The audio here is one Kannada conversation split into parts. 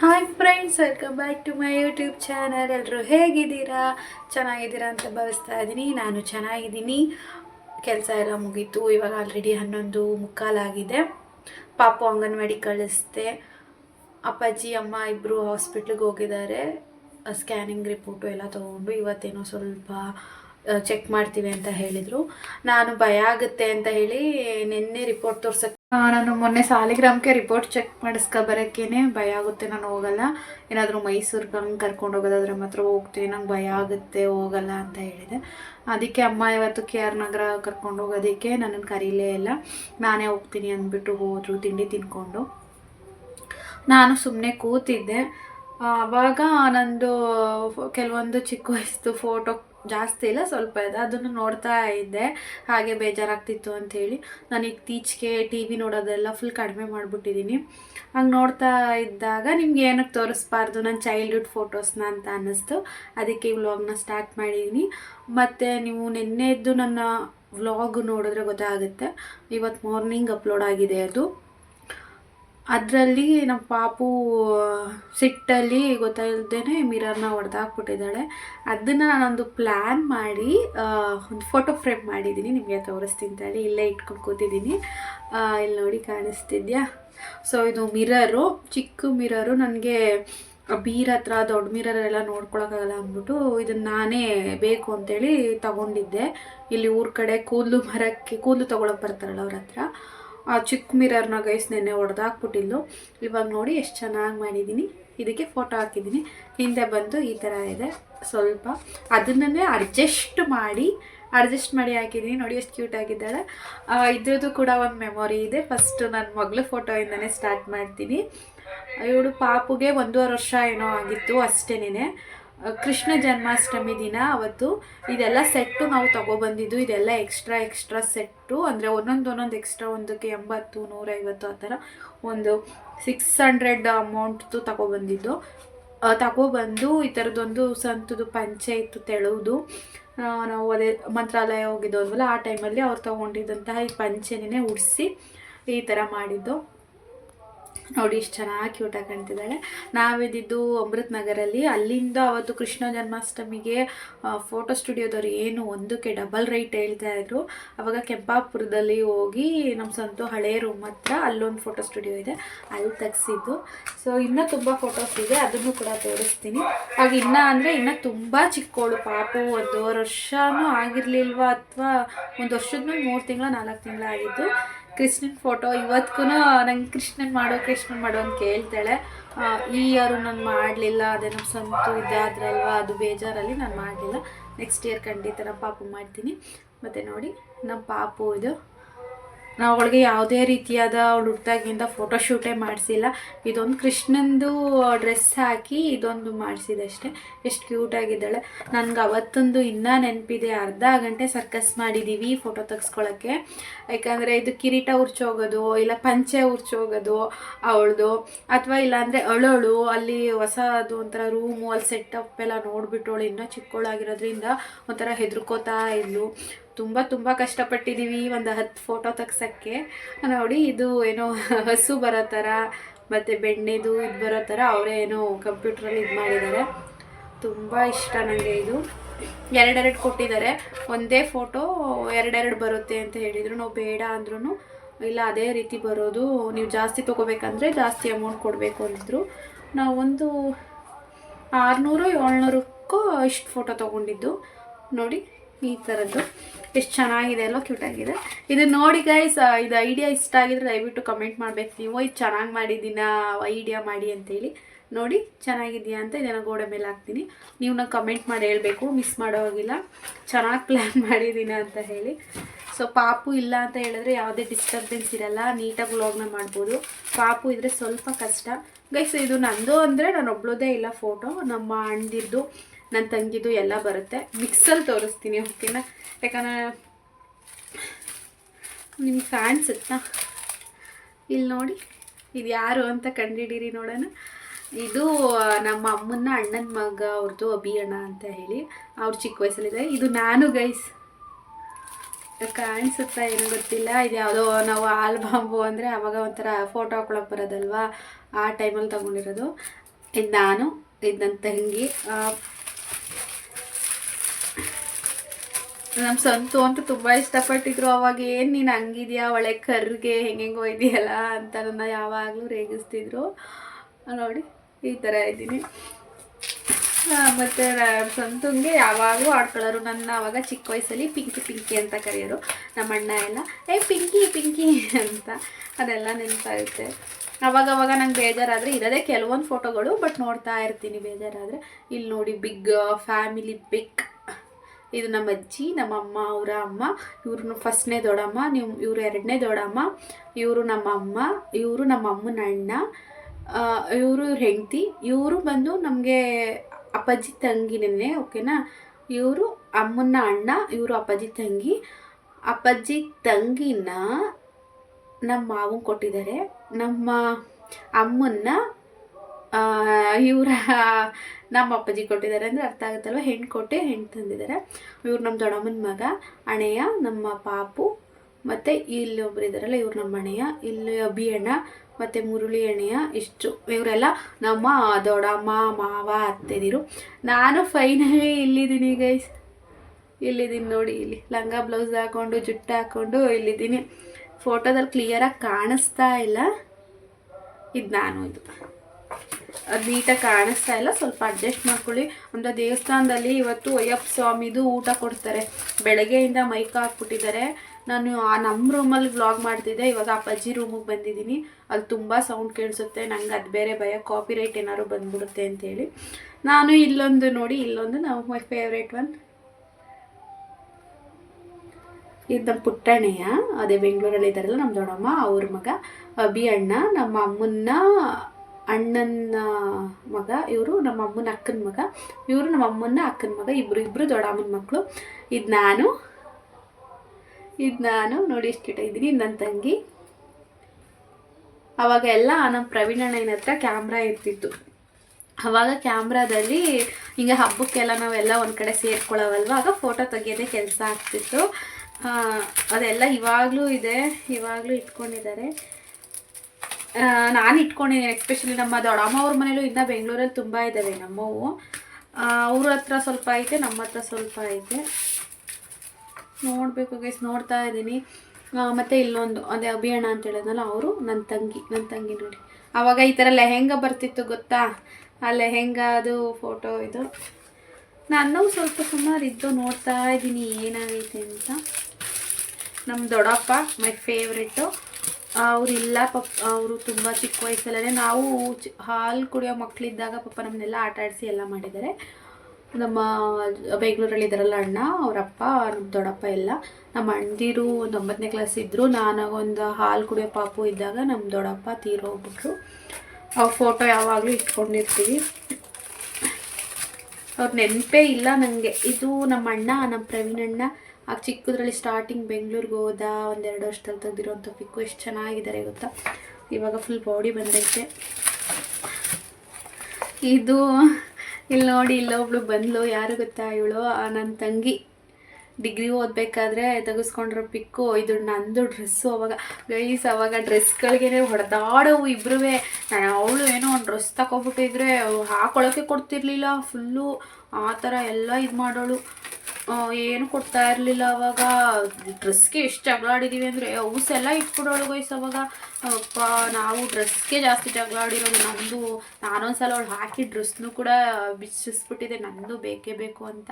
Hi friends welcome back to my YouTube channel ಎಲ್ಲರೂ ಹೇಗಿದ್ದೀರಾ? ಚೆನ್ನಾಗಿದ್ದೀರಾ ಅಂತ ಭಾವಿಸ್ತಾ ಇದ್ದೀನಿ. ನಾನು ಚೆನ್ನಾಗಿದ್ದೀನಿ. ಕೆಲಸ ಎಲ್ಲ ಮುಗೀತು. ಇವಾಗ ಆಲ್ರೆಡಿ ಹನ್ನೊಂದು ಮುಕ್ಕಾಲಾಗಿದೆ ಪಾಪು ಅಂಗನವಾಡಿ ಕಳಿಸ್ದೆ. ಅಪ್ಪಾಜಿ, ಅಮ್ಮ ಇಬ್ಬರು ಹಾಸ್ಪಿಟ್ಲಿಗೆ ಹೋಗಿದ್ದಾರೆ. ಸ್ಕ್ಯಾನಿಂಗ್ ರಿಪೋರ್ಟು ಎಲ್ಲ ತೊಗೊಂಡು ಇವತ್ತೇನೋ ಸ್ವಲ್ಪ ಚೆಕ್ ಮಾಡ್ತೀವಿ ಅಂತ ಹೇಳಿದರು. ನಾನು ಭಯ ಆಗುತ್ತೆ ಅಂತ ಹೇಳಿ ನಿನ್ನೆ ರಿಪೋರ್ಟ್ ತೋರ್ಸಕ್ಕೆ ನಾನು ಮೊನ್ನೆ ಸಾಲಿಗ್ರಾಮ್ಗೆ ರಿಪೋರ್ಟ್ ಚೆಕ್ ಮಾಡಿಸ್ಕೊ ಬರೋಕ್ಕೇನೆ ಭಯ ಆಗುತ್ತೆ, ನಾನು ಹೋಗಲ್ಲ. ಏನಾದರೂ ಮೈಸೂರಿಗೆ ಹಂಗೆ ಕರ್ಕೊಂಡು ಹೋಗೋದಾದ್ರೆ ಮಾತ್ರ ಹೋಗ್ತೀನಿ, ನಂಗೆ ಭಯ ಆಗುತ್ತೆ, ಹೋಗಲ್ಲ ಅಂತ ಹೇಳಿದೆ. ಅದಕ್ಕೆ ಅಮ್ಮ ಇವತ್ತು ಕೆ ಆರ್ ನಗರ ಕರ್ಕೊಂಡು ಹೋಗೋದಕ್ಕೆ ನನ್ನನ್ನು ಕರೀಲೇ ಇಲ್ಲ. ನಾನೇ ಹೋಗ್ತೀನಿ ಅಂದ್ಬಿಟ್ಟು ಹೋದರು, ತಿಂಡಿ ತಿನ್ಕೊಂಡು. ನಾನು ಸುಮ್ಮನೆ ಕೂತಿದ್ದೆ. ಆವಾಗ ನಂದು ಕೆಲವೊಂದು ಚಿಕ್ಕ ವಯಸ್ಸು ಫೋಟೋ ಜಾಸ್ತಿ ಇಲ್ಲ, ಸ್ವಲ್ಪ ಇದೆ. ಅದನ್ನು ನೋಡ್ತಾ ಇದ್ದೆ. ಹಾಗೆ ಬೇಜಾರಾಗ್ತಿತ್ತು ಅಂಥೇಳಿ ನಾನು ಇತ್ತೀಚೆಗೆ ಟಿ ವಿ ನೋಡೋದೆಲ್ಲ ಫುಲ್ ಕಡಿಮೆ ಮಾಡಿಬಿಟ್ಟಿದ್ದೀನಿ. ಹಂಗೆ ನೋಡ್ತಾ ಇದ್ದಾಗ ನಿಮ್ಗೆ ಏನಕ್ಕೆ ತೋರಿಸ್ಬಾರ್ದು? ನನ್ನ ಚೈಲ್ಡ್ಹುಡ್ ಫೋಟೋಸ್ನ ಅಂತ ಅನ್ನಿಸ್ತು. ಅದಕ್ಕೆ ಈ ವ್ಲಾಗ್ನ ಸ್ಟಾರ್ಟ್ ಮಾಡಿದ್ದೀನಿ ಮತ್ತು ನೀವು ನಿನ್ನೆದ್ದು ನನ್ನ ವ್ಲಾಗ್ ನೋಡಿದ್ರೆ ಗೊತ್ತಾಗುತ್ತೆ. ಇವತ್ತು ಮಾರ್ನಿಂಗ್ ಅಪ್ಲೋಡ್ ಆಗಿದೆ ಅದು. ಅದರಲ್ಲಿ ನಮ್ಮ ಪಾಪು, ಸಿಟ್ಟಲ್ಲಿ ಗೊತ್ತಾಗ್ದೇ ಮಿರರ್ನ ಹೊಡೆದಾಕ್ಬಿಟ್ಟಿದ್ದಾಳೆ ಅದನ್ನು ನಾನೊಂದು ಪ್ಲ್ಯಾನ್ ಮಾಡಿ ಒಂದು ಫೋಟೋ ಫ್ರೇಮ್ ಮಾಡಿದ್ದೀನಿ. ನಿಮಗೆ ತೋರಿಸ್ತೀನಿ ಹೇಳಿ ಇಲ್ಲೇ ಇಟ್ಕೊಂಡು ಕೂತಿದ್ದೀನಿ. ಇಲ್ಲಿ ನೋಡಿ ಕಾಣಿಸ್ತಿದ್ಯಾ? ಸೊ ಇದು ಮಿರರು, ಚಿಕ್ಕ ಮಿರರು. ನನಗೆ ಬೀರ್ ಹತ್ರ, ದೊಡ್ಡ ಮಿರರ್ ಎಲ್ಲ ನೋಡ್ಕೊಳಕ್ಕಾಗಲ್ಲ ಅಂದ್ಬಿಟ್ಟು ಇದನ್ನ ನಾನೇ ಬೇಕು ಅಂತೇಳಿ ತಗೊಂಡಿದ್ದೆ. ಇಲ್ಲಿ ಊರ ಕಡೆ ಕೂದಲು ಮರಕ್ಕೆ, ಕೂದಲು ತೊಗೊಳಕ್ಕೆ ಬರ್ತಾರಲ್ಲ ಅವ್ರ ಹತ್ರ. ಆ ಚಿಕ್ಕ ಮಿರರ್ನ ಗೈಸ್ ನೆನ್ನೆ ಹೊಡೆದಾಕ್ಬಿಟ್ಟಿದ್ದು ಇವಾಗ ನೋಡಿ ಎಷ್ಟು ಚೆನ್ನಾಗಿ ಮಾಡಿದ್ದೀನಿ ಇದಕ್ಕೆ ಫೋಟೋ ಹಾಕಿದ್ದೀನಿ ಹಿಂದೆ ಬಂದು ಈ ಥರ ಇದೆ. ಸ್ವಲ್ಪ ಅದನ್ನೇ ಅಡ್ಜಸ್ಟ್ ಮಾಡಿ ಅಡ್ಜಸ್ಟ್ ಮಾಡಿ ಹಾಕಿದ್ದೀನಿ ನೋಡಿ ಎಷ್ಟು ಕ್ಯೂಟ್ ಆಗಿದ್ದಾಳೆ. ಇದ್ರದ್ದು ಕೂಡ ಒಂದು ಮೆಮೊರಿ ಇದೆ. ಫಸ್ಟ್ ನನ್ನ ಮಗಳು ಫೋಟೋಯಿಂದನೇ ಸ್ಟಾರ್ಟ್ ಮಾಡ್ತೀನಿ. ಇವಳು ಪಾಪುಗೆ ಒಂದೂವರೆ ವರ್ಷ ಏನೋ ಆಗಿತ್ತು ಅಷ್ಟೇನೆ ಕೃಷ್ಣ ಜನ್ಮಾಷ್ಟಮಿ ದಿನ ಅವತ್ತು ಇದೆಲ್ಲ ಸೆಟ್ಟು ನಾವು ತಗೊಬಂದಿದ್ದು, ಇದೆಲ್ಲ ಎಕ್ಸ್ಟ್ರಾ ಎಕ್ಸ್ಟ್ರಾ ಸೆಟ್ಟು, ಅಂದರೆ ಒಂದೊಂದು ಒಂದೊಂದು ಎಕ್ಸ್ಟ್ರಾ ಒಂದಕ್ಕೆ ಎಂಬತ್ತು, ನೂರೈವತ್ತು ಆ ಥರ ಒಂದು ಸಿಕ್ಸ್ ಹಂಡ್ರೆಡ್ ಅಮೌಂಟ್ದು ತಗೊಬಂದಿದ್ದು. ತಗೊಬಂದು ಈ ಥರದ್ದೊಂದು ಸಂತದ್ದು ಪಂಚೆ ಇತ್ತು ತೆಳುವುದು ನಾವು ಅದೇ ಮಂತ್ರಾಲಯ ಹೋಗಿದ್ದು ಅಲ್ವಲ್ಲ ಆ ಟೈಮಲ್ಲಿ ಅವ್ರು ತೊಗೊಂಡಿದ್ದಂತಹ ಈ ಪಂಚೆನೇ ಉಡಿಸಿ ಈ ಥರ ಮಾಡಿದ್ದು. ನೋಡಿ ಇಷ್ಟು ಚೆನ್ನಾಗಿ ಕ್ಯೂಟಾಗಿ ಕಾಣ್ತಿದ್ದಾಳೆ. ನಾವಿದ್ದಿದ್ದು ಅಮೃತ್ ನಗರಲ್ಲಿ ಅಲ್ಲಿಂದ ಅವತ್ತು ಕೃಷ್ಣ ಜನ್ಮಾಷ್ಟಮಿಗೆ ಫೋಟೋ ಸ್ಟುಡಿಯೋದವ್ರು ಏನು ಒಂದಕ್ಕೆ ಡಬಲ್ ರೈಟ್ ಹೇಳ್ತಾ ಇದ್ರು. ಅವಾಗ ಕೆಂಪಾಪುರದಲ್ಲಿ ಹೋಗಿ ನಮ್ಮ ಸ್ವಂತ ಹಳೆ ರೂಮ್ ಹತ್ರ ಅಲ್ಲೊಂದು ಫೋಟೋ ಸ್ಟುಡಿಯೋ ಇದೆ. ಅಲ್ಲಿ ತೆಗ್ಸಿದ್ದು. ಸೊ ಇನ್ನೂ ತುಂಬ ಫೋಟೋಸ್ ಇದೆ. ಅದನ್ನು ಕೂಡ ತೋರಿಸ್ತೀನಿ. ಆಗ ಇನ್ನೂ ಅಂದರೆ ಇನ್ನೂ ತುಂಬ ಚಿಕ್ಕವಳು ಪಾಪು ಒಂದೂವರೆ ವರ್ಷನೂ ಆಗಿರಲಿಲ್ವ? ಅಥವಾ ಒಂದು ವರ್ಷದ ಮೂರು ತಿಂಗಳ, ನಾಲ್ಕು ತಿಂಗಳು ಆಗಿದ್ದು. ಕೃಷ್ಣನ್ ಫೋಟೋ ಇವತ್ತಿಗೂ ನಂಗೆ ಕೃಷ್ಣನ್ ಮಾಡೋ ಕೃಷ್ಣನ್ ಮಾಡೋ ಅಂತ ಕೇಳ್ತಾಳೆ. ಈ ಇಯರು ನಾನು ಮಾಡಲಿಲ್ಲ, ಅದೇ ನಮ್ಮ ಸ್ವಂತ ಇದಾದ್ರಲ್ವ ಅದು ಬೇಜಾರಲ್ಲಿ ನಾನು ಮಾಡಲಿಲ್ಲ. ನೆಕ್ಸ್ಟ್ ಇಯರ್ ಖಂಡಿತ ನಮ್ಮ ಪಾಪು ಮಾಡ್ತೀನಿ. ಮತ್ತು ನೋಡಿ ನಮ್ಮ ಪಾಪು ಇದು ನಾವು ಅವಳಿಗೆ ಯಾವುದೇ ರೀತಿಯಾದ ಅವಳು ಹುಟ್ಟಾಗಿಂದ ಫೋಟೋಶೂಟೇ ಮಾಡಿಸಿಲ್ಲ. ಇದೊಂದು ಕೃಷ್ಣಂದು ಡ್ರೆಸ್ ಹಾಕಿ ಇದೊಂದು ಮಾಡಿಸಿದೆ ಅಷ್ಟೇ. ಎಷ್ಟು ಕ್ಯೂಟಾಗಿದ್ದಾಳೆ ನನಗೆ ಅವತ್ತೊಂದು ಇನ್ನೂ ನೆನಪಿದೆ. ಅರ್ಧ ಗಂಟೆ ಸರ್ಕಸ್ ಮಾಡಿದ್ದೀವಿ ಫೋಟೋ ತೆಗ್ಸ್ಕೊಳ್ಳೋಕ್ಕೆ ಯಾಕಂದರೆ ಇದು ಕಿರೀಟ ಉರ್ಚೋಗೋದು, ಇಲ್ಲ ಪಂಚೆ ಉರ್ಚೋಗೋದು ಅವಳದು. ಅಥವಾ ಇಲ್ಲಾಂದರೆ ಅಳೋಳು, ಅಲ್ಲಿ ಹೊಸದು ಒಂಥರ ರೂಮು ಅಲ್ಲಿ ಸೆಟಪ್ ಎಲ್ಲ ನೋಡಿಬಿಟ್ಟು ಅವಳು ಇನ್ನೂ ಚಿಕ್ಕವಳಾಗಿರೋದ್ರಿಂದ ಒಂಥರ ಹೆದರ್ಕೋತಾ ಇದ್ಲು. ತುಂಬ ತುಂಬ ಕಷ್ಟಪಟ್ಟಿದ್ದೀವಿ ಒಂದು ಹತ್ತು ಫೋಟೋ ತೆಗ್ಸೋಕ್ಕೆ. ನೋಡಿ, ಇದು ಏನೋ ಹಸು ಬರೋ ಥರ ಮತ್ತು ಬೆಣ್ಣೆದು ಇದು ಬರೋ ಥರ ಅವರೇ ಏನೋ ಕಂಪ್ಯೂಟ್ರಲ್ಲಿ ಇದು ಮಾಡಿದ್ದಾರೆ. ತುಂಬ ಇಷ್ಟ ನನಗೆ ಇದು. ಎರಡೆರಡು ಕೊಟ್ಟಿದ್ದಾರೆ. ಒಂದೇ ಫೋಟೋ ಎರಡೆರಡು ಬರುತ್ತೆ ಅಂತ ಹೇಳಿದರು. ನಾವು ಬೇಡ ಅಂದ್ರೂ ಇಲ್ಲ, ಅದೇ ರೀತಿ ಬರೋದು. ನೀವು ಜಾಸ್ತಿ ತೊಗೋಬೇಕಂದ್ರೆ ಜಾಸ್ತಿ ಅಮೌಂಟ್ ಕೊಡಬೇಕು ಅಂದಿದ್ರು. ನಾವೊಂದು ಆರುನೂರು ಏಳ್ನೂರಕ್ಕೂ ಇಷ್ಟು ಫೋಟೋ ತೊಗೊಂಡಿದ್ದು. ನೋಡಿ. ಈ ಥರದ್ದು ಎಷ್ಟು ಚೆನ್ನಾಗಿದೆ ಅಲ್ಲೋ ಕ್ಯೂಟಾಗಿದೆ ಇದು ನೋಡಿ ಗೈಸ್ ಇದು ಐಡಿಯಾ ಇಷ್ಟ ಆಗಿದ್ರೆ ದಯವಿಟ್ಟು ಕಮೆಂಟ್ ಮಾಡಬೇಕು ನೀವು. ಇದು ಚೆನ್ನಾಗಿ ಮಾಡಿದ್ದೀನ ಐಡಿಯಾ ಮಾಡಿ ಅಂತೇಳಿ. ನೋಡಿ, ಚೆನ್ನಾಗಿದೆಯಾ ಅಂತ ಇದನ್ನು ಗೋಡೆ ಮೇಲೆ ಹಾಕ್ತೀನಿ. ನೀವು ನಂಗೆ ಕಮೆಂಟ್ ಮಾಡಿ ಹೇಳಬೇಕು ಮಿಸ್ ಮಾಡೋ ಹಾಗಿಲ್ಲ. ಚೆನ್ನಾಗಿ ಪ್ಲ್ಯಾನ್ ಮಾಡಿದ್ದೀನಿ ಅಂತ ಹೇಳಿ. ಸೊ ಪಾಪು ಇಲ್ಲ ಅಂತ ಹೇಳಿದ್ರೆ ಯಾವುದೇ ಡಿಸ್ಟರ್ಬೆನ್ಸ್ ಇರಲ್ಲ, ನೀಟಾಗಿ ವ್ಲಾಗ್ನ ಮಾಡ್ಬೋದು. ಪಾಪು ಇದ್ದರೆ ಸ್ವಲ್ಪ ಕಷ್ಟ. ಗೈಸ್ ಇದು ನಂದು ಅಂದರೆ ನಾನು ಒಬ್ಳೋದೇ ಇಲ್ಲ ಫೋಟೋ ನಮ್ಮ ಅಣ್ಣದಿದ್ದು ನನ್ನ ತಂಗಿದು ಎಲ್ಲ ಬರುತ್ತೆ. ಮಿಕ್ಸಲ್ಲಿ ತೋರಿಸ್ತೀನಿ ಓಕೆನಾ ಯಾಕಂದರೆ ನಿಮ್ಗೆ ಕಾಣಿಸುತ್ತಾ? ಇಲ್ಲಿ ನೋಡಿ, ಇದು ಯಾರು ಅಂತ ಕಂಡಿಡೀರಿ ನೋಡೋಣ. ಇದು ನಮ್ಮ ಅಮ್ಮನ ಅಣ್ಣನ ಮಗ ಅವ್ರದ್ದು ಅಭಿ ಅಣ್ಣ ಅಂತ ಹೇಳಿ. ಅವ್ರು ಚಿಕ್ಕ ವಯಸ್ಸಲ್ಲಿದೆ. ಇದು ನಾನು ಗೈಸ್ ಕಾಣಿಸುತ್ತಾ ಏನು ಗೊತ್ತಿಲ್ಲ. ಇದು ಯಾವುದೋ ನಾವು ಆಲ್ಬಾಂಬು ಅಂದರೆ ಅವಾಗ ಒಂಥರ ಫೋಟೋ ಹಾಕೊಳಕ್ಕೆ ಬರೋದಲ್ವಾ? ಆ ಟೈಮಲ್ಲಿ ತೊಗೊಂಡಿರೋದು. ಇದು ನಾನು, ಇದು ನನ್ನ ತಂಗಿ. ನಮ್ಮ ಸಂತು ಅಂತೂ ತುಂಬ ಇಷ್ಟಪಟ್ಟಿದ್ರು. ಅವಾಗ ಏನು ನೀನು ಹಂಗಿದ್ಯಾ? ಒಳೆ ಕರ್ಗೆ ಹೆಂಗೆಂಗೋ ಇದೆಯಲ್ಲ ಅಂತ ನನ್ನ ಯಾವಾಗಲೂ ರೇಗಿಸ್ತಿದ್ರು. ನೋಡಿ, ಈ ಥರ ಇದ್ದೀನಿ. ಮತ್ತು ಸಂತುಂಗೆ ಯಾವಾಗಲೂ ಆಡ್ಕೊಳ್ಳೋರು ನನ್ನ ಅವಾಗ ಚಿಕ್ಕ ವಯಸ್ಸಲ್ಲಿ ಪಿಂಕಿ ಪಿಂಕಿ ಅಂತ ಕರೆಯೋರು. ನಮ್ಮ ಅಣ್ಣ ಎಲ್ಲ, ಏ, ಪಿಂಕಿ ಪಿಂಕಿ ಅಂತ. ಅದೆಲ್ಲ ನೆನಪಾಗುತ್ತೆ. ಅವಾಗ ಅವಾಗ ನಂಗೆ ಬೇಜಾರಾದರೆ ಇರೋದೇ ಕೆಲವೊಂದು ಫೋಟೋಗಳು, ಬಟ್ ನೋಡ್ತಾ ಇರ್ತೀನಿ ಬೇಜಾರಾದರೆ. ಇಲ್ಲಿ ನೋಡಿ, ಬಿಗ್, ಫ್ಯಾಮಿಲಿ ಬಿಗ್ ಇದು ನಮ್ಮ ಅಜ್ಜಿ, ನಮ್ಮ ಅಮ್ಮ, ಅವರ ಅಮ್ಮ ಇವ್ರನ್ನ ಫಸ್ಟ್ನೇ ದೊಡ್ಡಮ್ಮ, ನೀವು ಇವರು ಎರಡನೇ ದೊಡ್ಡಮ್ಮ, ಇವರು ನಮ್ಮ ಅಮ್ಮ, ಇವರು ನಮ್ಮ ಅಮ್ಮನ ಅಣ್ಣ ಇವರು ಹೆಂಡತಿ, ಇವರು ಬಂದು ನಮಗೆ ಅಪ್ಪಾಜಿ ತಂಗಿನೇ ಓಕೆನಾ? ಇವರು ಅಮ್ಮನ ಅಣ್ಣ, ಇವರು ಅಪ್ಪಾಜಿ ತಂಗಿ. ಅಪ್ಪಾಜಿ ತಂಗಿನ ನಮ್ಮ ಮಾವನ್ ಕೊಟ್ಟಿದ್ದಾರೆ. ನಮ್ಮ ಅಮ್ಮನ್ನ ಇವರ ನಮ್ಮ ಅಪ್ಪಾಜಿ ಕೊಟ್ಟಿದ್ದಾರೆ ಅಂದರೆ ಅರ್ಥ ಆಗುತ್ತಲ್ವ? ಹೆಣ್ಣು ಕೊಟ್ಟೆ ಹೆಣ್ಣು ತಂದಿದ್ದಾರೆ. ಇವ್ರು ನಮ್ಮ ದೊಡ್ಡಮ್ಮನ ಮಗ, ಅಣೆಯ, ನಮ್ಮ ಪಾಪು, ಮತ್ತು ಇಲ್ಲಿ ಒಬ್ರು ಇದ್ದಾರಲ್ಲ, ಇವ್ರು ನಮ್ಮ ಅಣೆಯ, ಇಲ್ಲಿ ಅಭಿ ಅಣ್ಣ ಮತ್ತು ಮುರುಳಿ ಅಣೆಯ, ಇಷ್ಟು. ಇವರೆಲ್ಲ ನಮ್ಮ ದೊಡ್ಡಮ್ಮ, ಮಾವ, ಅತ್ತೆದಿರು. ನಾನು ಫೈನಲಿ ಇಲ್ಲಿದ್ದೀನಿ ಗೈಸ್ ಇಲ್ಲಿದ್ದೀನಿ ನೋಡಿ, ಇಲ್ಲಿ ಲಂಗ ಬ್ಲೌಸ್ ಹಾಕ್ಕೊಂಡು ಜುಟ್ಟು ಹಾಕ್ಕೊಂಡು ಇಲ್ಲಿದ್ದೀನಿ. ಫೋಟೋದಲ್ಲಿ ಕ್ಲಿಯರಾಗಿ ಕಾಣಿಸ್ತಾ ಇಲ್ಲ. ಇದು ನಾನು, ಇದು. ಅದು ನೀಟಾಗಿ ಕಾಣಿಸ್ತಾ ಇಲ್ಲ. ಸ್ವಲ್ಪ ಅಡ್ಜಸ್ಟ್ ಮಾಡ್ಕೊಳ್ಳಿ. ಅಂದರೆ ದೇವಸ್ಥಾನದಲ್ಲಿ ಇವತ್ತು ಅಯ್ಯಪ್ಪ ಸ್ವಾಮಿದು ಊಟ ಕೊಡ್ತಾರೆ. ಬೆಳಗ್ಗೆಯಿಂದ ಮೈಕ್ ಹಾಕ್ಬಿಟ್ಟಿದ್ದಾರೆ. ನಾನು ಆ ನಮ್ಮ ರೂಮಲ್ಲಿ ವ್ಲಾಗ್ ಮಾಡ್ತಿದ್ದೆ. ಇವಾಗ ಅಪ್ಪಾಜಿ ರೂಮಿಗೆ ಬಂದಿದ್ದೀನಿ. ಅಲ್ಲಿ ತುಂಬ ಸೌಂಡ್ ಕೇಳಿಸುತ್ತೆ. ನಂಗೆ ಅದು ಬೇರೆ ಭಯ. ಕಾಪಿ ರೈಟ್ ಏನಾದ್ರು ಬಂದ್ಬಿಡುತ್ತೆ ಅಂತೇಳಿ ನಾನು ಇಲ್ಲೊಂದು ನೋಡಿ, ಇಲ್ಲೊಂದು ನಾವು ಮೈ ಫೇವ್ರೇಟ್ ಒನ್ ಇದು ನಮ್ಮ ಪುಟ್ಟಣ್ಣಯ್ಯ. ಅದೇ ಬೆಂಗಳೂರಲ್ಲಿ ಇದ್ದಾರಲ್ಲ ನಮ್ಮ ದೊಡ್ಡಮ್ಮ, ಅವ್ರ ಮಗ. ಅಭಿ ಅಣ್ಣ, ನಮ್ಮ ಅಮ್ಮನ ಅಣ್ಣನ ಮಗ, ಇವರು ನಮ್ಮ ಅಮ್ಮನ ಅಕ್ಕನ ಮಗ. ಇವರು ನಮ್ಮ ಅಮ್ಮನ ಅಕ್ಕನ ಮಗ ಇಬ್ಬರು ಇಬ್ಬರು ದೊಡ್ಡಮ್ಮನ ಮಕ್ಕಳು ಇದು ನಾನು. ಇದು ನಾನು. ನೋಡಿ ಇಷ್ಟು ಇದ್ದೀನಿ ನನ್ನ ತಂಗಿ. ಅವಾಗ ಎಲ್ಲ ನಮ್ಮ ಪ್ರವೀಣ್ ಅಣ್ಣನ ಹತ್ರ ಕ್ಯಾಮ್ರಾ ಇರ್ತಿತ್ತು. ಅವಾಗ ಕ್ಯಾಮ್ರಾದಲ್ಲಿ ಹಿಂಗೆ ಹಬ್ಬಕ್ಕೆಲ್ಲ ನಾವೆಲ್ಲ ಒಂದು ಕಡೆ ಸೇರ್ಕೊಳ್ಳೋವಲ್ವ ಆಗ ಫೋಟೋ ತೆಗಿಯೋದೇ ಕೆಲಸ ಆಗ್ತಿತ್ತು. ಅದೆಲ್ಲ ಇವಾಗಲೂ ಇದೆ. ಇವಾಗಲೂ ಇಟ್ಕೊಂಡಿದ್ದಾರೆ. ನಾನು ಇಟ್ಕೊಂಡಿದ್ದೀನಿ ಎಸ್ಪೆಷಲಿ ನಮ್ಮ ದೊಡ್ಡಮ್ಮ ಅವ್ರ ಮನೇಲೂ ಇನ್ನೂ ಬೆಂಗಳೂರಲ್ಲಿ ತುಂಬ ಇದ್ದಾವೆ ನಮ್ಮವು ಅವ್ರ ಹತ್ರ ಸ್ವಲ್ಪ ಐತೆ, ನಮ್ಮ ಹತ್ರ ಸ್ವಲ್ಪ ಐತೆ. ನೋಡಬೇಕು ಗೈಸ್ ನೋಡ್ತಾ ಇದ್ದೀನಿ. ಮತ್ತು ಇಲ್ಲೊಂದು, ಅದೇ ಅಭಿಯಣ ಅಂತ ಹೇಳಿದ್ನಲ್ಲ ಅವರು ನನ್ನ ತಂಗಿ ನನ್ನ ತಂಗಿ ನೋಡಿ. ಆವಾಗ ಈ ಥರ ಲೆಹೆಂಗ ಬರ್ತಿತ್ತು ಗೊತ್ತಾ? ಆ ಲೆಹೆಂಗ ಅದು ಫೋಟೋ ಇದು. ನಾನು ಸ್ವಲ್ಪ ಸುಮಾರು ಇದ್ದು ನೋಡ್ತಾ ಇದ್ದೀನಿ, ಏನಾಗೈತೆ ಅಂತ. ನಮ್ಮ ದೊಡ್ಡಪ್ಪ ಮೈ ಫೇವ್ರೆಟ್ಟು ಅವರಿಲ್ಲ ಪಪ್, ಅವರು ತುಂಬ ಚಿಕ್ಕ ವಯಸ್ಸಲ್ಲೇ ನಾವು ಹಾಲು ಕುಡಿಯೋ ಮಕ್ಕಳಿದ್ದಾಗ ಪಪ್ಪ ನಮ್ಮನ್ನೆಲ್ಲ ಆಟ ಆಡಿಸಿ ಎಲ್ಲ ಮಾಡಿದ್ದಾರೆ. ನಮ್ಮ ಬೆಂಗಳೂರಲ್ಲಿ ಇದ್ದಾರಲ್ಲ ಅಣ್ಣ, ಅವರಪ್ಪ ಅವ್ರ ದೊಡ್ಡಪ್ಪ ಎಲ್ಲ. ನಮ್ಮ ಅಣ್ಣದಿರು ಒಂದು ಒಂಬತ್ತನೇ ಕ್ಲಾಸ್ ಇದ್ದರು ನಾನು ಒಂದು ಹಾಲು ಕುಡಿಯೋ ಪಾಪು ಇದ್ದಾಗ ನಮ್ಮ ದೊಡ್ಡಪ್ಪ ತೀರೋಗ್ಬಿಟ್ರು ಅವ್ರ ಫೋಟೋ ಯಾವಾಗಲೂ ಇಟ್ಕೊಂಡಿರ್ತೀವಿ. ಅವ್ರ ನೆನಪೇ ಇಲ್ಲ ನನಗೆ ಇದು ನಮ್ಮ ಅಣ್ಣ, ನಮ್ಮ ಪ್ರವೀಣ್ ಅಣ್ಣ ಆ ಚಿಕ್ಕದ್ರಲ್ಲಿ ಸ್ಟಾರ್ಟಿಂಗ್ ಬೆಂಗಳೂರಿಗೆ ಹೋದ ಒಂದೆರಡು ವರ್ಷದಲ್ಲಿ ತೆಗ್ದಿರೋಂಥ ಪಿಕ್ಕು ಎಷ್ಟು ಚೆನ್ನಾಗಿದ್ದಾರೆ ಗೊತ್ತಾ? ಇವಾಗ ಫುಲ್ ಬಾಡಿ ಬಂದೈತೆ. ಇದು ಇಲ್ಲಿ ನೋಡಿ ಇಲ್ಲೊಬ್ಳು ಬಂದ್ಲು. ಯಾರು ಗೊತ್ತಾ ಇವಳು? ನನ್ನ ತಂಗಿ. ಡಿಗ್ರಿ ಓದಬೇಕಾದ್ರೆ ತೆಗೆಸ್ಕೊಂಡಿರೋ ಪಿಕ್ಕು, ಇದು ನಂದು ಡ್ರೆಸ್ಸು ಅವಾಗ. ಗೈಸ್, ಅವಾಗ ಡ್ರೆಸ್ಗಳಿಗೆ ಹೊಡೆದಾಡವು ಇಬ್ಬರೂ ನಾನು ಅವಳು ಏನೋ ಒಂದು ಡ್ರೆಸ್ ತಗೊಬಿಟ್ಟಿದ್ರೆ ಹಾಕೊಳ್ಳೋಕ್ಕೆ ಕೊಡ್ತಿರ್ಲಿಲ್ಲ. ಫುಲ್ಲು ಆ ಥರ ಎಲ್ಲ ಇದು ಮಾಡೋಳು. ಏನು ಕೊಡ್ತಾ ಇರಲಿಲ್ಲ ಅವಾಗ. ಡ್ರೆಸ್ಗೆ ಎಷ್ಟು ಜಗಳಾಡಿದ್ದೀವಿ ಅಂದರೆ ಎಲ್ಲ ಇಟ್ಬಿಡೋಳು ಗೈಸ್ ಅವಾಗ. ಅಪ್ಪ, ನಾವು ಡ್ರೆಸ್ಗೆ ಜಾಸ್ತಿ ಜಗಳಾಡಿರೋದು ನಮ್ಮದು ನಾನೊಂದ್ಸಲ ಅವಳು ಹಾಕಿ ಡ್ರೆಸ್ನು ಕೂಡ ಬಿಚ್ಚಿಸ್ಬಿಟ್ಟಿದೆ, ನಂದು ಬೇಕೇ ಬೇಕು ಅಂತ.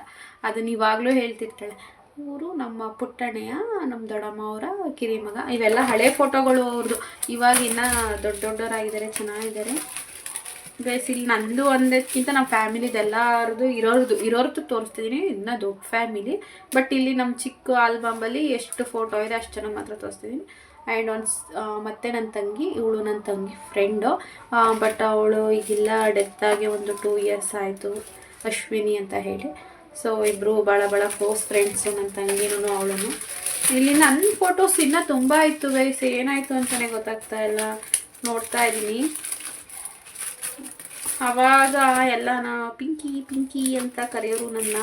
ಅದನ್ನ ಇವಾಗಲೂ ಹೇಳ್ತಿರ್ತಾಳೆ ಇವರು ನಮ್ಮ ಪುಟ್ಟಣೆಯ ನಮ್ಮ ದೊಡ್ಡಮ್ಮ ಅವರ ಕಿರಿಮಗ. ಇವೆಲ್ಲ ಹಳೆ ಫೋಟೋಗಳು ಅವ್ರದ್ದು ಇವಾಗ ಇನ್ನೂ ದೊಡ್ಡ ದೊಡ್ಡವರಾಗಿದ್ದಾರೆ, ಚೆನ್ನಾಗಿದ್ದಾರೆ. ಗೈಸ್ ಇಲ್ಲಿ ನಂದು ಒಂದಕ್ಕಿಂತ ನಮ್ಮ ಫ್ಯಾಮಿಲಿದು ಎಲ್ಲರದು ಇರೋರ್ದು ಇರೋರ್ದು ತೋರಿಸ್ತಿದ್ದೀನಿ ಇನ್ನೂ ದೊಡ್ಡ ಫ್ಯಾಮಿಲಿ ಬಟ್ ಇಲ್ಲಿ ನಮ್ಮ ಚಿಕ್ಕ ಆಲ್ಬಮಲ್ಲಿ ಎಷ್ಟು ಫೋಟೋ ಇದೆ ಅಷ್ಟು ಜನ ಮಾತ್ರ ತೋರಿಸ್ತಿದ್ದೀನಿ ಆ್ಯಂಡ್ ಒನ್ಸ್ ಮತ್ತೆ ನನ್ನ ತಂಗಿ, ಇವಳು ನನ್ನ ತಂಗಿ ಫ್ರೆಂಡು ಬಟ್ ಅವಳು ಈಗಿಲ್ಲ ಡೆತ್ತಾಗಿ ಒಂದು ಟೂ ಇಯರ್ಸ್ ಆಯಿತು, ಅಶ್ವಿನಿ ಅಂತ ಹೇಳಿ. ಸೊ ಇಬ್ಬರು ಭಾಳ ಭಾಳ ಕ್ಲೋಸ್ ಫ್ರೆಂಡ್ಸು ನನ್ನ ತಂಗಿನೂ ಅವಳು ಇಲ್ಲಿ ನನ್ನ ಫೋಟೋಸ್ ಇನ್ನೂ ತುಂಬ ಇತ್ತು ಗೈಸ್ ಏನಾಯಿತು ಅಂತಲೇ ಗೊತ್ತಾಗ್ತಾ ಇಲ್ಲ. ನೋಡ್ತಾ ಇದ್ದೀನಿ ಆವಾಗ ಎಲ್ಲ ನಾ ಪಿಂಕಿ ಪಿಂಕಿ ಅಂತ ಕರೆಯೋರು ನನ್ನ.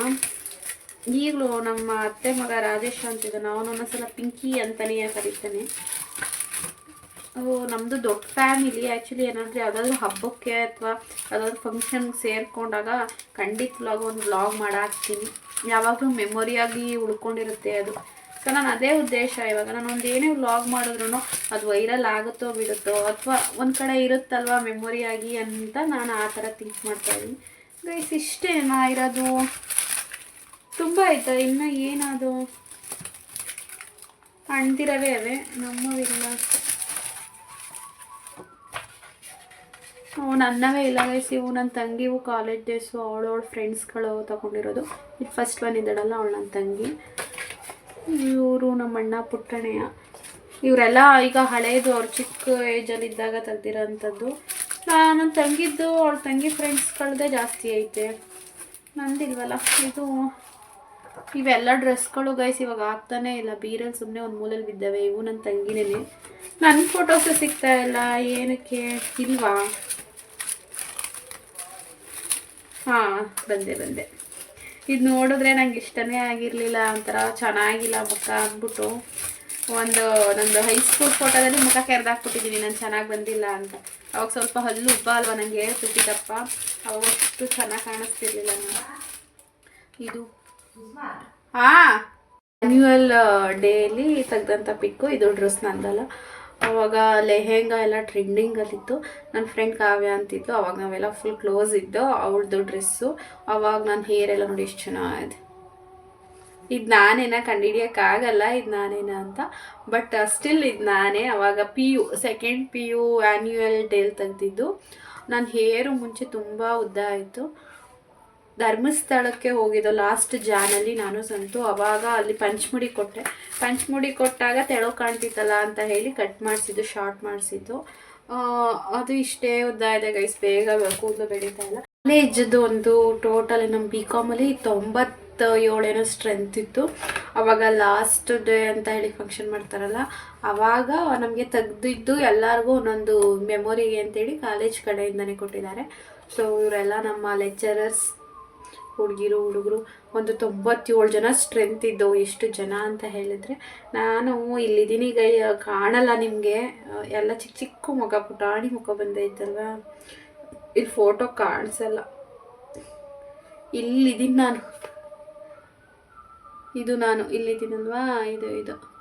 ಈಗಲೂ ನಮ್ಮ ಅತ್ತೆ ಮಗ ರಾಜೇಶ್ ಅಂತಿದ್ದಾನೆ ಅವನು ಒಂದೊಂದ್ಸಲ ಪಿಂಕಿ ಅಂತಲೇ ಕರೀತಾನೆ. ನಮ್ಮದು ದೊಡ್ಡ ಫ್ಯಾಮಿಲಿ ಆ್ಯಕ್ಚುಲಿ ಏನಾದರೂ ಯಾವುದಾದ್ರೂ ಹಬ್ಬಕ್ಕೆ ಅಥವಾ ಯಾವುದಾದ್ರೂ ಫಂಕ್ಷನ್ಗೆ ಸೇರಿಕೊಂಡಾಗ ಖಂಡಿತವಾಗೂ ಒಂದು ವ್ಲಾಗ್ ಮಾಡಾಕ್ತೀನಿ. ಯಾವಾಗಲೂ ಮೆಮೊರಿಯಾಗಿ ಉಳ್ಕೊಂಡಿರುತ್ತೆ ಅದು. ಸೊ ನಾನು ಅದೇ ಉದ್ದೇಶ. ಇವಾಗ ನಾನು ಒಂದು ಏನೇ ವ್ಲಾಗ್ ಮಾಡಿದ್ರು ಅದು ವೈರಲ್ ಆಗುತ್ತೋ ಬಿಡುತ್ತೋ ಅಥವಾ ಒಂದು ಕಡೆ ಇರುತ್ತಲ್ವ ಮೆಮೊರಿಯಾಗಿ ಅಂತ ನಾನು ಆ ಥರ ಥಿಂಕ್ ಮಾಡ್ತಾ ಇದ್ದೀನಿ. ಗೈಸ್ ಇಷ್ಟೇನಾ ಇರೋದು. ತುಂಬ ಆಯ್ತಾ? ಇನ್ನು ಏನದು ಅಣ್ದಿರವೇ ಅವೆ? ನಮ್ಮವಿಲ್ಲ ನನ್ನವೇ ಇಲ್ಲ ಗೈಸ್ ಇವು ನನ್ನ ತಂಗಿವು ಕಾಲೇಜ್ ಡೇಸು ಅವಳವಳ ಫ್ರೆಂಡ್ಸ್ಗಳು ತಗೊಂಡಿರೋದು. ಇದು ಫಸ್ಟ್ ಒನ್ ಇದ್ದಾಳಲ್ಲ, ಅವಳು ನನ್ನ ತಂಗಿ. ಇವರು ನಮ್ಮ ಅಣ್ಣ ಪುಟ್ಟಣೆಯ. ಇವರೆಲ್ಲ ಈಗ ಹಳೇದು, ಅವ್ರು ಚಿಕ್ಕ ಏಜಲ್ಲಿದ್ದಾಗ ತೆಗ್ದಿರೋಂಥದ್ದು ನನ್ನ ತಂಗಿದ್ದು ಅವಳ ತಂಗಿ ಫ್ರೆಂಡ್ಸ್ಗಳದ್ದೇ ಜಾಸ್ತಿ ಐತೆ. ನಂದಿಲ್ವಲ್ಲ? ಇದು ಇವೆಲ್ಲ ಡ್ರೆಸ್ಗಳು ಗೈಸ್ ಇವಾಗ ಆಗ್ತಾನೆ ಇಲ್ಲ. ಬೀರಲ್ಲಿ ಸುಮ್ಮನೆ ಒಂದು ಮೂಲೆಯಲ್ಲಿ ಬಿದ್ದಾವೆ. ಇವು ನನ್ನ ತಂಗಿನೇ ನನ್ನ ಫೋಟೋಸು ಸಿಗ್ತಾ ಇಲ್ಲ. ಏನಕ್ಕೆ? ಇಲ್ವಾ? ಹಾಂ, ಬಂದೆ ಬಂದೆ. ಇದು ನೋಡಿದ್ರೆ ನಂಗೆ ಇಷ್ಟನೇ ಆಗಿರಲಿಲ್ಲ, ಒಂಥರ ಚೆನ್ನಾಗಿಲ್ಲ ಮುಖ ಅಂದ್ಬಿಟ್ಟು. ಒಂದು ನಂದು ಹೈಸ್ಕೂಲ್ ಫೋಟೋದಲ್ಲಿ ಮುಖ ಕೆರೆದಾಕ್ಬಿಟ್ಟಿದ್ದೀನಿ ನಾನು ಚೆನ್ನಾಗಿ ಬಂದಿಲ್ಲ ಅಂತ. ಅವಾಗ ಸ್ವಲ್ಪ ಹಲ್ಲು ಉಬ್ಬ ಅಲ್ವಾ ನನಗೆ ಹೇಳ್ತಿದ್ದಪ್ಪ. ಅವಷ್ಟು ಚೆನ್ನಾಗಿ ಕಾಣಿಸ್ತಿರ್ಲಿಲ್ಲ ನಾನು ಇದು. ಹಾಂ. ಆ್ಯನ್ಯುವಲ್ ಡೇಲಿ ತೆಗ್ದಂಥ ಪಿಕ್ಕು ಇದು ಡ್ರೆಸ್ ನಂದಲ್ಲ. ಅವಾಗ ಲೆಹೆಂಗಾ ಎಲ್ಲ ಟ್ರೆಂಡಿಂಗಲ್ಲಿತ್ತು ನನ್ನ ಫ್ರೆಂಡ್ ಕಾವ್ಯ ಅಂತಿತ್ತು ಅವಾಗ ನಾವೆಲ್ಲ ಫುಲ್ ಕ್ಲೋಸ್ ಇದ್ದು, ಅವಳದು ಡ್ರೆಸ್ಸು ಅವಾಗ ನನ್ನ ಹೇರ್ ಎಲ್ಲ ನೋಡಿ ಎಷ್ಟು ಚೆನ್ನಾಗಿದೆ. ಇದು ನಾನೇನ ಕಂಡುಹಿಡಿಯೋಕ್ಕಾಗಲ್ಲ ಇದು ನಾನೇನ ಅಂತ. ಬಟ್ ಸ್ಟಿಲ್ ಇದು ನಾನೇ. ಅವಾಗ P U second P U annual day ತೆಗ್ದಿದ್ದು. ನನ್ನ ಹೇರು ಮುಂಚೆ ತುಂಬ ಉದ್ದ ಆಯಿತು. ಧರ್ಮಸ್ಥಳಕ್ಕೆ ಹೋಗಿದ್ದು. ಲಾಸ್ಟ್ ಜಾನಲ್ಲಿ ನಾನು ಸಂತು ಅವಾಗ ಅಲ್ಲಿ ಪಂಚಮುಡಿ ಕೊಟ್ಟೆ. ಪಂಚಮುಡಿ ಕೊಟ್ಟಾಗ ತೆಳು ಕಾಣ್ತಿತ್ತಲ್ಲ ಅಂತ ಹೇಳಿ ಕಟ್ ಮಾಡಿಸಿದ್ದು ಶಾರ್ಟ್ ಮಾಡಿಸಿದ್ದು. ಅದು ಇಷ್ಟೇ ಉದ್ದ ಇದೆ ಗೈಸ್ ಬೇಗ ಕೂದಲು ಬೆಳೀತಾ ಇಲ್ಲ. ಕಾಲೇಜದ್ದು ಒಂದು ಟೋಟಲ್ ನಮ್ಮ ಬಿ ಕಾಮಲ್ಲಿ ತೊಂಬತ್ತು ಏಳೇನೋ ಸ್ಟ್ರೆಂತ್ ಇತ್ತು. ಅವಾಗ ಲಾಸ್ಟ್ ಡೇ ಅಂತ ಹೇಳಿ ಫಂಕ್ಷನ್ ಮಾಡ್ತಾರಲ್ಲ, ಅವಾಗ ನಮಗೆ ತೆಗ್ದಿದ್ದು ಎಲ್ಲರಿಗೂ ಒಂದೊಂದು ಮೆಮೊರಿಗೆ ಅಂತೇಳಿ ಕಾಲೇಜ್ ಕಡೆಯಿಂದನೇ ಕೊಟ್ಟಿದ್ದಾರೆ. ಸೊ ಇವರೆಲ್ಲ ನಮ್ಮ ಲೆಕ್ಚರರ್ಸ್ ಹುಡುಗಿರು, ಹುಡುಗರು ಒಂದು ತೊಂಬತ್ತೇಳು ಜನ ಸ್ಟ್ರೆಂತ್ ಇದ್ದವು ಎಷ್ಟು ಜನ ಅಂತ ಹೇಳಿದ್ರೆ, ನಾನು ಇಲ್ಲಿದ್ದೀನಿ, ಈಗ ಕಾಣಲ್ಲ ನಿಮಗೆ. ಎಲ್ಲ ಚಿಕ್ಕ ಚಿಕ್ಕ ಮುಖ, ಪುಟಾಣಿ ಮುಖ ಬಂದೈತಲ್ವ ಇಲ್ಲಿ ಫೋಟೋ ಕಾಣಿಸಲ್ಲ. ಇಲ್ಲಿದ್ದೀನಿ ನಾನು. ಇದು ನಾನು, ಇಲ್ಲಿದ್ದೀನಲ್ವಾ? ಇದು ಇದು.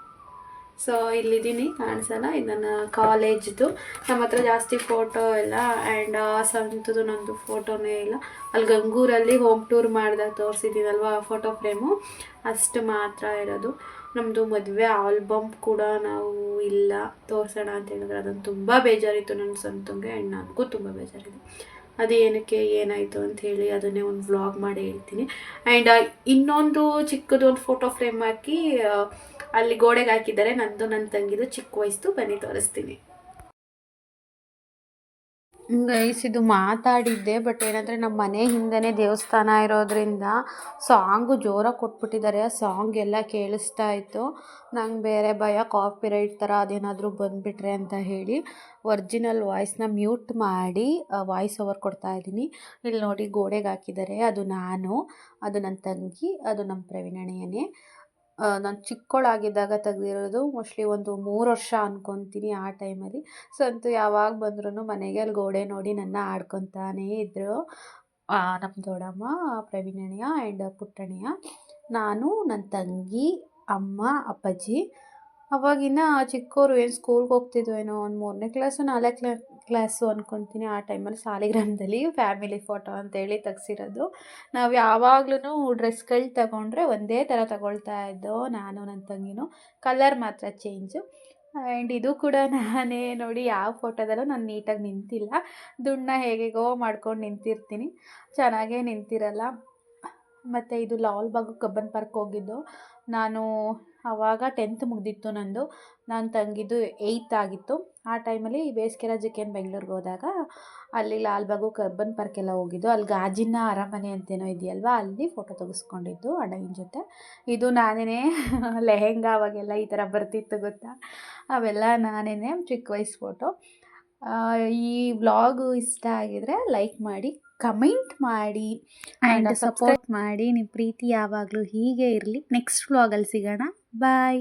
ಸೊ ಇಲ್ಲಿದ್ದೀನಿ, ಕಾಣಿಸಲ್ಲ? ಇದು ನನ್ನ ಕಾಲೇಜ್ದು. ನಮ್ಮ ಹತ್ರ ಜಾಸ್ತಿ ಫೋಟೋ ಇಲ್ಲ. ಆ್ಯಂಡ್ ಆ ಸಂತದ್ದು ನಂದು ಫೋಟೋನೇ ಇಲ್ಲ. ಅಲ್ಲಿ ಗಂಗೂರಲ್ಲಿ ಹೋಮ್ ಟೂರ್ ಮಾಡಿದಾಗ ತೋರಿಸಿದ್ದೀನಲ್ವ ಆ ಫೋಟೋ ಫ್ರೇಮು ಅಷ್ಟು ಮಾತ್ರ ಇರೋದು. ನಮ್ಮದು ಮದುವೆ ಆಲ್ಬಮ್ ಕೂಡ ನಾವು ಇಲ್ಲ. ತೋರಿಸೋಣ ಅಂತ ಹೇಳಿದ್ರೆ ಅದನ್ನು ತುಂಬ ಬೇಜಾರಿತ್ತು ನನ್ನ ಸಂತಂಗೆ. ಆ್ಯಂಡ್ ನನಗೂ ತುಂಬ ಬೇಜಾರಿದೆ. ಅದು ಏನಕ್ಕೆ, ಏನಾಯಿತು ಅಂತ ಹೇಳಿ ಅದನ್ನೇ ಒಂದು ವ್ಲಾಗ್ ಮಾಡಿ ಹೇಳ್ತೀನಿ. ಆ್ಯಂಡ್ ಇನ್ನೊಂದು ಚಿಕ್ಕದು ಒಂದು ಫೋಟೋ ಫ್ರೇಮ್ ಹಾಕಿ ಅಲ್ಲಿ ಗೋಡೆಗೆ ಹಾಕಿದ್ದಾರೆ. ನಂದು ನನ್ನ ತಂಗಿದು ಚಿಕ್ಕ ವಯಸ್ಸು. ಬನ್ನಿ, ತೋರಿಸ್ತೀನಿ. ಗೈಸ್, ಇದು ಮಾತಾಡಿದ್ದೆ, ಬಟ್ ಏನಂದರೆ ನಮ್ಮ ಮನೆ ಹಿಂದೆ ದೇವಸ್ಥಾನ ಇರೋದ್ರಿಂದ ಸಾಂಗು ಜೋರಾಗಿ ಕೊಟ್ಬಿಟ್ಟಿದ್ದಾರೆ. ಆ ಸಾಂಗ್ ಎಲ್ಲ ಕೇಳಿಸ್ತಾ ಇತ್ತು. ನಂಗೆ ಬೇರೆ ಭಯ ಕಾಪಿ ರೈಟ್ ಥರ ಅದೇನಾದರೂ ಬಂದುಬಿಟ್ರೆ ಅಂತ ಹೇಳಿ ಒರ್ಜಿನಲ್ ವಾಯ್ಸ್ನ ಮ್ಯೂಟ್ ಮಾಡಿ ವಾಯ್ಸ್ ಓವರ್ ಕೊಡ್ತಾ ಇದ್ದೀನಿ. ಇಲ್ಲಿ ನೋಡಿ ಗೋಡೆಗೆ ಹಾಕಿದ್ದಾರೆ. ಅದು ನಾನು, ಅದು ನನ್ನ ತಂಗಿ, ಅದು ನಮ್ಮ ಪ್ರವೀಣಣ್ಣನೇ ನಾನು ಚಿಕ್ಕವಳಾಗಿದ್ದಾಗ ತೆಗ್ದಿರೋದು ಮೋಸ್ಟ್ಲಿ ಒಂದು ಮೂರು ವರ್ಷ ಅನ್ಕೊತೀನಿ ಆ ಟೈಮಲ್ಲಿ ಸೊ ಅಂತೂ ಯಾವಾಗ ಬಂದ್ರೂ ಮನೆಗೆ ಅಲ್ಲಿ ಗೋಡೆ ನೋಡಿ ನನ್ನ ಆಡ್ಕೊತಾನೇ ಇದ್ದರು ನಮ್ಮ ದೊಡ್ಡಮ್ಮ ಪ್ರವೀಣಣ್ಯ ಆ್ಯಂಡ್ ಪುಟ್ಟಣ್ಯ. ನಾನು ನನ್ನ ತಂಗಿ, ಅಮ್ಮ, ಅಪ್ಪಾಜಿ. ಅವಾಗಿನ್ನ ಚಿಕ್ಕವರು ಏನು ಸ್ಕೂಲ್ಗೆ ಹೋಗ್ತಿದ್ವೇನೋ, ಒಂದು ಮೂರನೇ ಕ್ಲಾಸು ನಾಲ್ಕನೇ ಕ್ಲಾಸು ಅಂದ್ಕೊತೀನಿ ಆ ಟೈಮಲ್ಲಿ ಸಾಲಿಗ್ರಾಮದಲ್ಲಿ ಫ್ಯಾಮಿಲಿ ಫೋಟೋ ಅಂತೇಳಿ ತೆಗ್ಸಿರೋದು. ನಾವು ಯಾವಾಗ್ಲೂ ಡ್ರೆಸ್ಗಳು ತಗೊಂಡ್ರೆ ಒಂದೇ ಥರ ತಗೊಳ್ತಾ ಇದ್ದೋ ನಾನು ನನ್ನ ತಂಗಿನೂ ಕಲರ್ ಮಾತ್ರ ಚೇಂಜು. ಆ್ಯಂಡ್ ಇದು ಕೂಡ ನಾನೇ ನೋಡಿ ಯಾವ ಫೋಟೋದಲ್ಲೂ ನಾನು ನೀಟಾಗಿ ನಿಂತಿಲ್ಲ. ದುಡ್ಡನ್ನ ಹೇಗೆಗೋ ಮಾಡ್ಕೊಂಡು ನಿಂತಿರ್ತೀನಿ. ಚೆನ್ನಾಗೇ ನಿಂತಿರಲ್ಲ. ಮತ್ತು ಇದು ಲಾಲ್ಬಾಗ್ ಕಬ್ಬನ್ ಪಾರ್ಕ್ ಹೋಗಿದ್ದು. ನಾನು ಆವಾಗ ಟೆಂತ್ ಮುಗಿದಿತ್ತು ನಂದು. ನನ್ನ ತಂಗಿದ್ದು ಏಯ್ತ್ ಆಗಿತ್ತು. ಆ ಟೈಮಲ್ಲಿ ಬೇಸಿಗೆ ರಜಕ್ಕೆ ಏನು ಬೆಂಗ್ಳೂರಿಗೆ ಹೋದಾಗ ಅಲ್ಲಿ ಲಾಲ್ಬಾಗು ಕಬ್ಬನ್ ಪಾರ್ಕ್ ಎಲ್ಲ ಹೋಗಿದ್ದು. ಅಲ್ಲಿ ಗಾಜಿನ ಅರಮನೆ ಅಂತೇನೋ ಇದೆಯಲ್ವ? ಅಲ್ಲಿ ಫೋಟೋ ತೆಗೆಸ್ಕೊಂಡಿದ್ದು ಅಣ್ಣನ ಜೊತೆ. ಇದು ನಾನೇ ಲೆಹೆಂಗಾ ಅವಾಗೆಲ್ಲ ಈ ಥರ ಬರ್ತಿತ್ತು ಗೊತ್ತಾ? ಅವೆಲ್ಲ ನಾನೇ ಚಿಕ್ಕ ವಯಸ್ಸು ಫೋಟೋ ಈ ವ್ಲಾಗು ಇಷ್ಟ ಆಗಿದ್ರೆ ಲೈಕ್ ಮಾಡಿ. ಕಮೆಂಟ್ ಮಾಡಿ ಆ್ಯಂಡ್ ಸಪೋರ್ಟ್ ಮಾಡಿ ನಿಮ್ಮ ಪ್ರೀತಿ ಯಾವಾಗಲೂ ಹೀಗೆ ಇರಲಿ. ನೆಕ್ಸ್ಟ್ ವ್ಲಾಗಲ್ಲಿ ಸಿಗೋಣ. ಬಾಯ್